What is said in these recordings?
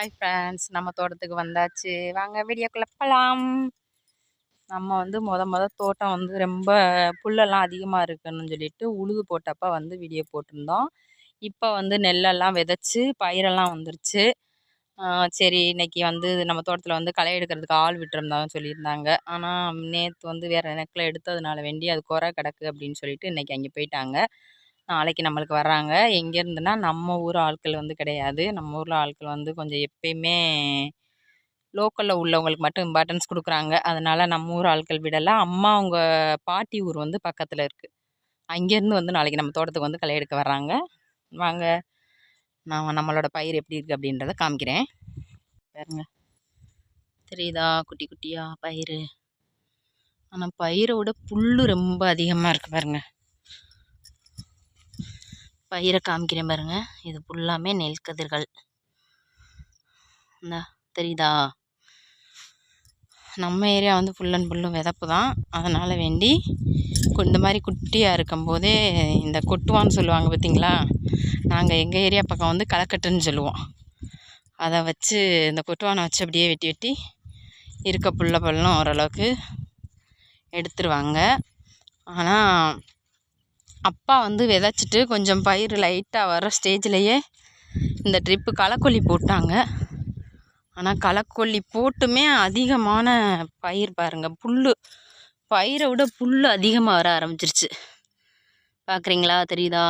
Hi friends நம்ம தோட்டத்துக்கு வந்தாச்சு. வாங்க வீடியோக்குள்ள கிளப்பலாம் நம்ம வந்து மொத மொத தோட்டம் வந்து ரொம்ப புல்லெல்லாம் அதிகமாக இருக்குன்னு சொல்லிட்டு உழுது போட்டப்போ வந்து வீடியோ போட்டிருந்தோம். இப்போ வந்து நெல்லெல்லாம் விதைச்சி பயிரெல்லாம் வந்துருச்சு. சரி இன்னைக்கு வந்து நம்ம தோட்டத்தில் வந்து களை எடுக்கிறதுக்கு ஆள் விட்டுருந்தாங்கன்னு சொல்லியிருந்தாங்க. ஆனால் நேற்று வந்து வேறு நெக்கில் எடுத்ததுனால வேண்டி அது குறை கிடக்கு அப்படின்னு சொல்லிட்டு இன்றைக்கி அங்கே போயிட்டாங்க. நாளைக்கு நம்மளுக்கு வர்றாங்க. எங்கேருந்துன்னா நம்ம ஊர் ஆட்கள் வந்து கிடையாது. நம்ம ஊரில் ஆட்கள் வந்து கொஞ்சம் எப்பயுமே லோக்கலில் உள்ளவங்களுக்கு மட்டும் இம்பார்ட்டன்ஸ் கொடுக்குறாங்க. அதனால் நம்ம ஊர் ஆட்கள் விடலாம் அம்மா அவங்க பாட்டி ஊர் வந்து பக்கத்தில் இருக்குது அங்கேருந்து வந்து நாளைக்கு நம்ம தோட்டத்துக்கு வந்து களை எடுக்க வர்றாங்க. வாங்க. நான் நம்மளோட பயிர் எப்படி இருக்குது அப்படின்றத காமிக்கிறேன். பாருங்க. தெரியுதா? குட்டி குட்டியாக பயிர். ஆனால் பயிரை விட புல் ரொம்ப அதிகமாக இருக்குது பாருங்கள் பயிரை காமிக்கிறேன் பாருங்க. இது ஃபுல்லாமே நெல் கதிர்கள். இந்த தெரியுதா? நம்ம ஏரியா வந்து ஃபுல் அண்ட் ஃபுல்லும் விதப்பு தான். அதனால் வேண்டி இந்த மாதிரி குட்டியாக இருக்கும்போதே இந்த கொட்டுவான்னு சொல்லுவாங்க பார்த்தீங்களா நாங்கள் எங்கள் ஏரியா பக்கம் வந்து களக்கட்டுன்னு சொல்லுவோம். அதை வச்சு இந்த கொட்டுவானை வச்சு அப்படியே வெட்டி வெட்டி இருக்க புல்ல பள்ளம் ஓரளவுக்கு எடுத்துருவாங்க. ஆனால் அப்பா வந்து விதைச்சிட்டு கொஞ்சம் பயிர் லைட்டாக வர ஸ்டேஜ்லேயே இந்த ட்ரிப்பு களைக்கொல்லி போட்டாங்க. ஆனால் களைக்கொல்லி போட்டுமே அதிகமான பயிர் பாருங்கள் புல் பயிரை விட புல் அதிகமாக வர ஆரம்பிச்சிருச்சு. பார்க்குறீங்களா தெரியுதா?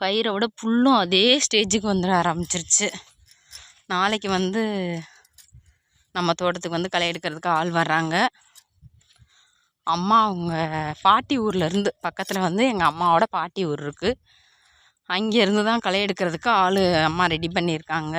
பயிரை விட புல்லும் அதே ஸ்டேஜுக்கு வந்துட ஆரம்பிச்சிருச்சு. நாளைக்கு வந்து நம்ம தோட்டத்துக்கு வந்து களை எடுக்கிறதுக்கு ஆள் வர்றாங்க. அம்மா அவங்க பாட்டி ஊர்லேருந்து பக்கத்தில் வந்து எங்கள் அம்மாவோட பாட்டி ஊர் இருக்குது அங்கேருந்து தான் களை எடுக்கிறதுக்கு ஆள் அம்மா ரெடி பண்ணியிருக்காங்க.